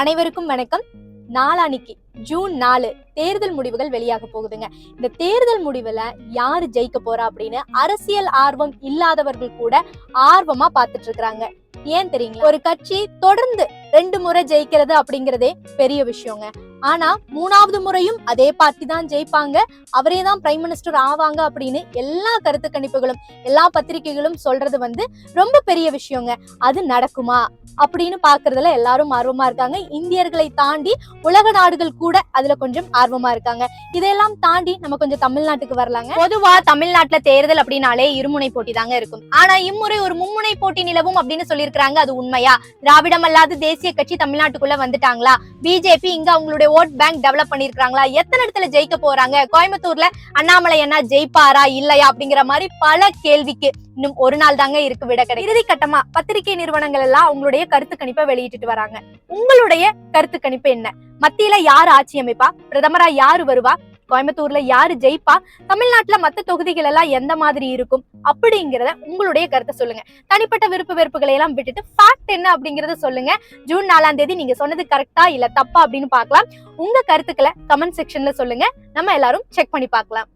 அனைவருக்கும் வணக்கம். நாளானிக்கு ஜூன் நாலு தேர்தல் முடிவுகள் வெளியாக போகுதுங்க. இந்த தேர்தல் முடிவுல யாரு ஜெயிக்க போறா அப்படின்னு அரசியல் ஆர்வம் இல்லாதவர்கள் கூட ஆர்வமா பார்த்துட்டு இருக்கிறாங்க. ஏன் தெரியுங்க ஒரு கட்சி தொடர்ந்து ரெண்டு முறை ஜெயிக்கிறது அப்படிங்கிறதே பெரிய விஷயங்க. ஆனா மூணாவது முறையும் அதே பார்ட்டி தான் ஜெயிப்பாங்க. அவரே தான் பிரைம் மினிஸ்டர் ஆவாங்க அப்படின்னு எல்லா கருத்து கணிப்புகளும் எல்லா பத்திரிகைகளும் சொல்றது வந்து ரொம்ப பெரிய விஷயங்க. அது நடக்குமா? அப்படின்னு பாக்குறதுல எல்லாரும் ஆர்வமா இருக்காங்க. இந்தியர்களை தாண்டி உலக நாடுகள் கூட அதுல கொஞ்சம் ஆர்வமா இருக்காங்க. இதெல்லாம் தாண்டி நம்ம கொஞ்சம் தமிழ்நாட்டுக்கு வரலாங்க. பொதுவா தமிழ்நாட்டுல தேர்தல் அப்படின்னாலே இருமுனை போட்டி தாங்க இருக்கும். ஆனா இம்முறை ஒரு மும்முனை போட்டி நிலவும் அப்படின்னு சொல்லியிருக்கிறாங்க. அது உண்மையா? திராவிடம் அல்லாத தேசிய கட்சி தமிழ்நாட்டுக்குள்ள வந்துட்டாங்களா? பிஜேபி இங்க அவங்களுடைய ஓட் பேங்க் டெவலப் பண்ணிருக்காங்களா எத்தனை இடத்துல ஜெயிக்க போறாங்க? கோயம்புத்தூர்ல அண்ணாமலை என்ன ஜெயிப்பாரா இல்லையா? அப்படிங்கிற மாதிரி பல கேள்விக்கு இன்னும் ஒரு நாள் தாங்க இருக்கு விட கிடையாது இறுதி கட்டமா பத்திரிகை நிறுவனங்கள் எல்லாம் அவங்களுடைய கருத்து கணிப்பை வெளியிட்டுட்டு வராங்க. உங்களுடைய கருத்து கணிப்பு என்ன? மத்தியில யார் ஆட்சி அமைப்பா? பிரதமரா யாரு வருவா? கோயம்புத்தூர்ல யாரு ஜெயிப்பா? தமிழ்நாட்டுல மத்த தொகுதிகள் எல்லாம் எந்த மாதிரி இருக்கும்? அப்படிங்கறத உங்களுடைய கருத்தை சொல்லுங்க. தனிப்பட்ட விருப்ப வெறுப்புகளை எல்லாம் விட்டுட்டு ஃபேக்ட் என்ன அப்படிங்கறத சொல்லுங்க. ஜூன் நாலாம் தேதி நீங்க சொன்னது கரெக்டா இல்ல தப்பா அப்படின்னு பாக்கலாம் உங்க கருத்துக்களை கமெண்ட் செக்ஷன்ல சொல்லுங்க. நம்ம எல்லாரும் செக் பண்ணி பார்க்கலாம்.